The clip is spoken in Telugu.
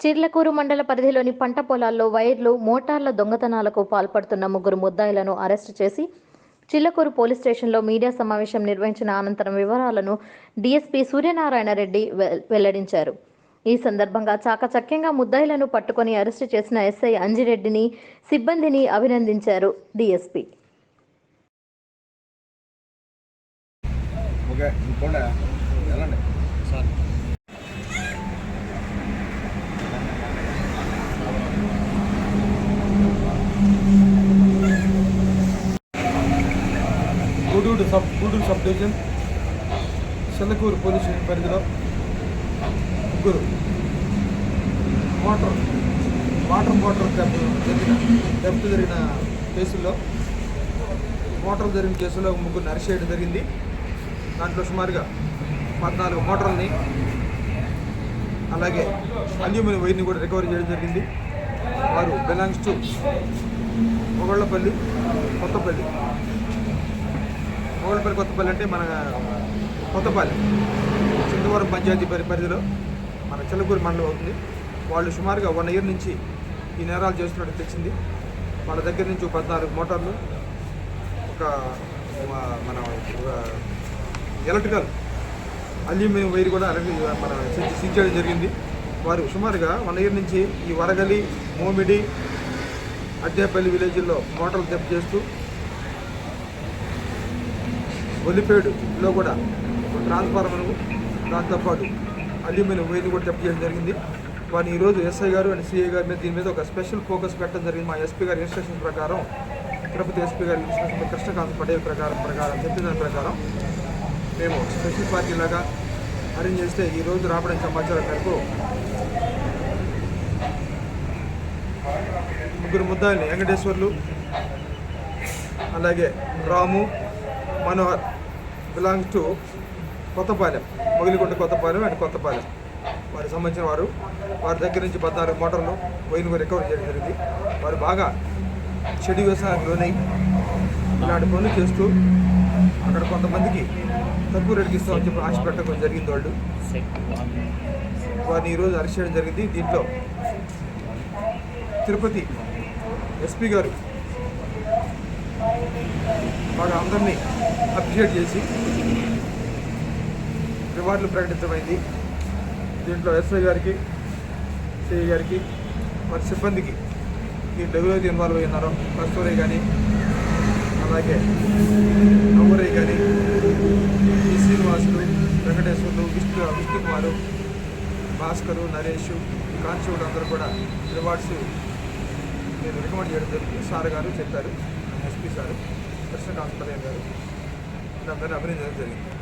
చిర్లకూరు మండల పరిధిలోని పంట పొలాల్లో వైర్లు మోటార్ల దొంగతనాలకు పాల్పడుతున్న ముగ్గురు ముద్దాయిలను అరెస్టు చేసి చిల్లకూరు పోలీస్ స్టేషన్లో మీడియా సమావేశం నిర్వహించిన అనంతరం వివరాలను డీఎస్పీ సూర్యనారాయణ రెడ్డి వెల్లడించారు. ఈ సందర్భంగా చాకచక్యంగా ముద్దాయిలను పట్టుకొని అరెస్టు చేసిన ఎస్ఐ అంజిరెడ్డిని సిబ్బందిని అభినందించారు DSP. Okay Gudur sub Gudur sub division Chellakur police station పరిధిలో ముగ్గురు వాటర్ వాటర్ మోటార్ దెబ్బ జరిగిన దెబ్బ జరిగిన కేసుల్లో మోటార్ జరిగిన కేసులో ముగ్గురు అరెస్ట్ చేయడం జరిగింది. దాంట్లో సుమారుగా పద్నాలుగు మోటార్ని అలాగే అల్యూమినియం వైర్ని కూడా రికవరీ చేయడం జరిగింది. వారు బిలాంగ్స్ టు మొగళ్ళపల్లి కొత్తపల్లి. మొగళ్ళపల్లి కొత్తపల్లి అంటే మన కొత్తపల్లి. చింతవరం పంచాయతీ పరి పరిధిలో మన చిల్లకూరు మండలం అవుతుంది. వాళ్ళు సుమారుగా వన్ ఇయర్ నుంచి ఈ నేరాలు చేస్తున్నట్టు తెచ్చింది వాళ్ళ దగ్గర నుంచి పద్నాలుగు మోటార్లు ఒక మన ఎలక్ట్రికల్ అల్యూమినియం వైర్ కూడా మన సీజ్ చేయడం జరిగింది. వారు సుమారుగా వన్ ఇయర్ నుంచి ఈ వరగలి మోమిడి అడ్డేపల్లి విలేజ్లో మోటార్లు దెబ్బ చేస్తూ ఒలిపేడులో కూడా ట్రాన్స్ఫార్మర్ దాంతోపాటు అల్యూమినియం వైర్లు కూడా దెబ్బ చేయడం జరిగింది. వారిని ఈరోజు ఎస్ఐ గారు అండ్ సిఐ గారి మీద దీని మీద ఒక స్పెషల్ ఫోకస్ పెట్టడం జరిగింది. మా ఎస్పీ గారి ఇన్స్ట్రక్షన్ ప్రకారం తిరుపతి ఎస్పీ గారి ఇన్స్ట్రక్షన్ కృష్ణకాంత్ పటేల్ ప్రకారం ప్రకారం చెప్పిన దాని ప్రకారం మేము స్పెషల్ పార్టీ లాగా అరేంజ్ చేస్తే ఈరోజు రోజు రావడం సమాచారం మేరకు ముగ్గురు ముద్దాయిని వెంకటేశ్వర్లు అలాగే Ramu Manohar belongs to Kothapalem Mogilikonda Kothapalem and Kothapalem. వారికి సంబంధించిన వారు వారి దగ్గర నుంచి పద్నాలుగు మోటార్లు వైర్లు రికవరీ చేయడం జరిగింది. వారు బాగా చెడు వ్యవసాయానికి లోనై ఇలాంటి పనులు చేస్తూ అక్కడ కొంతమందికి తక్కువ రేటుకి ఇస్తామని చెప్పి ఆశ పెట్టడం జరిగింది వాళ్ళు. వారిని ఈరోజు అరెస్ట్ చేయడం జరిగింది. దీంట్లో తిరుపతి ఎస్పీ గారు బాగా అందరినీ అప్రిషియేట్ చేసి రివార్డులు ప్రకటించమైంది దీంట్లో ఎస్ఐ గారికి సిఐ గారికి మరి సిబ్బందికి దీంట్లో ఎవరైతే ఇన్వాల్వ్ అయి ఉన్నారో కస్తూరి కానీ అలాగే అమరయ్య కానీ ఈ శ్రీనివాసులు వెంకటేశ్వర్లు విష్ణు విష్ణుకుమారు భాస్కరు నరేష్ కానిస్టేబుల్ అందరూ కూడా రివార్డ్స్ నేను రికమెండ్ చేయడం జరిగింది. సార్ గారు చెప్పారు ఎస్పీ సారు. కృష్ణకాంత్ పటేల్ గారు అందరినీ అభినందించడం జరిగింది